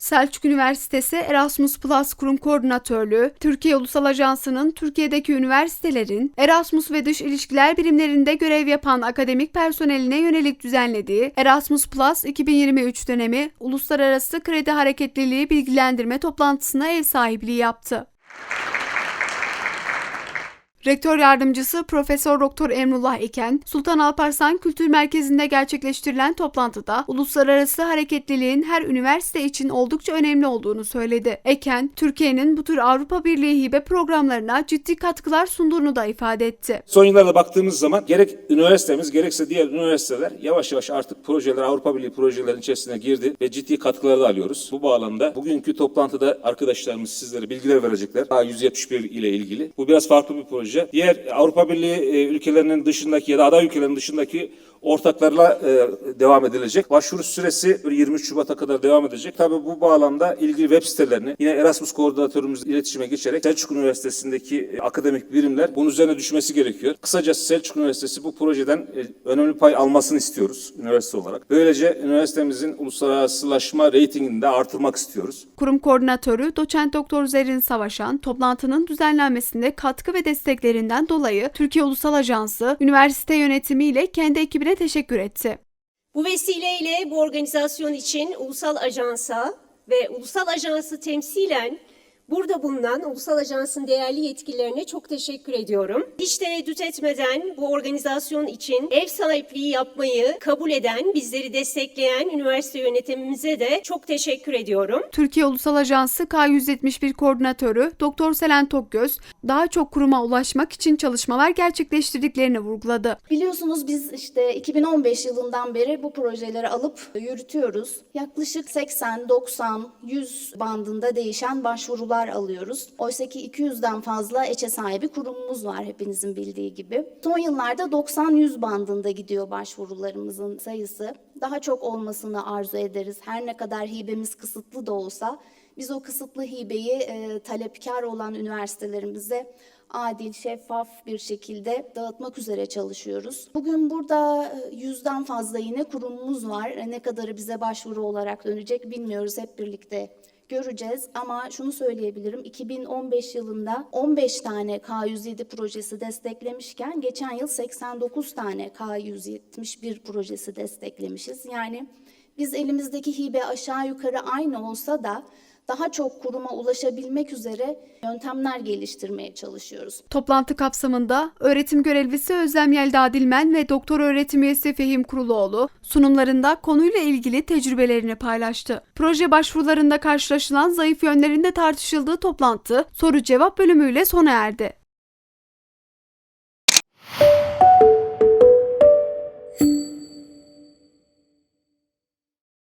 Selçuk Üniversitesi Erasmus Plus Kurum Koordinatörlüğü, Türkiye Ulusal Ajansı'nın Türkiye'deki üniversitelerin Erasmus ve dış ilişkiler birimlerinde görev yapan akademik personeline yönelik düzenlediği Erasmus Plus 2023 dönemi Uluslararası Kredi Hareketliliği Bilgilendirme toplantısına ev sahipliği yaptı. Rektör yardımcısı Profesör Doktor Emrullah Eken, Sultan Alparslan Kültür Merkezi'nde gerçekleştirilen toplantıda uluslararası hareketliliğin her üniversite için oldukça önemli olduğunu söyledi. Eken, Türkiye'nin bu tür Avrupa Birliği hibe programlarına ciddi katkılar sunduğunu da ifade etti. Son yıllarda baktığımız zaman gerek üniversitemiz gerekse diğer üniversiteler yavaş yavaş artık projeler Avrupa Birliği projelerin içerisine girdi ve ciddi katkıları da alıyoruz. Bu bağlamda bugünkü toplantıda arkadaşlarımız sizlere bilgiler verecekler. A171 ile ilgili. Bu biraz farklı bir proje. Diğer Avrupa Birliği e, ülkelerinin dışındaki ya da aday ülkelerin dışındaki ortaklarla e, devam edilecek. Başvuru süresi 23 Şubat'a kadar devam edecek. Tabii bu bağlamda ilgili web sitelerini yine Erasmus koordinatörümüzle iletişime geçerek Selçuk Üniversitesi'ndeki e, akademik birimler bunun üzerine düşmesi gerekiyor. Kısacası Selçuk Üniversitesi bu projeden e, önemli pay almasını istiyoruz üniversite olarak. Böylece üniversitemizin uluslararasılaşma reytingini de artırmak istiyoruz. Kurum koordinatörü Doçent Doktor Zerrin Savaşan, toplantının düzenlenmesinde katkı ve desteklerinden dolayı Türkiye Ulusal Ajansı, üniversite yönetimi ile kendi ekibine teşekkür etti. Bu vesileyle bu organizasyon için Ulusal Ajans'a ve Ulusal Ajans'ı temsilen burada bulunan Ulusal Ajans'ın değerli yetkililerine çok teşekkür ediyorum. Hiç tereddüt etmeden bu organizasyon için ev sahipliği yapmayı kabul eden, bizleri destekleyen üniversite yönetimimize de çok teşekkür ediyorum. Türkiye Ulusal Ajansı K171 koordinatörü Doktor Selen Tokgöz, daha çok kuruma ulaşmak için çalışmalar gerçekleştirdiklerini vurguladı. Biliyorsunuz biz işte 2015 yılından beri bu projeleri alıp yürütüyoruz. Yaklaşık 80, 90, 100 bandında değişen başvurular alıyoruz. Oysa ki 200'den fazla eçe sahibi kurumumuz var hepinizin bildiği gibi. Son yıllarda 90-100 bandında gidiyor başvurularımızın sayısı. Daha çok olmasını arzu ederiz. Her ne kadar hibemiz kısıtlı da olsa biz o kısıtlı hibeyi e, talepkar olan üniversitelerimize adil, şeffaf bir şekilde dağıtmak üzere çalışıyoruz. Bugün burada e, yüzden fazla yine kurumumuz var. E, Ne kadarı bize başvuru olarak dönecek bilmiyoruz. Hep birlikte göreceğiz ama şunu söyleyebilirim 2015 yılında 15 tane K107 projesi desteklemişken geçen yıl 89 tane K171 projesi desteklemişiz. Yani biz elimizdeki hibe aşağı yukarı aynı olsa da daha çok kuruma ulaşabilmek üzere yöntemler geliştirmeye çalışıyoruz. Toplantı kapsamında öğretim görevlisi Özlem Yelda Dilmen ve doktor öğretim üyesi Fehim Kuruloğlu sunumlarında konuyla ilgili tecrübelerini paylaştı. Proje başvurularında karşılaşılan zayıf yönlerin de tartışıldığı toplantı soru cevap bölümüyle sona erdi.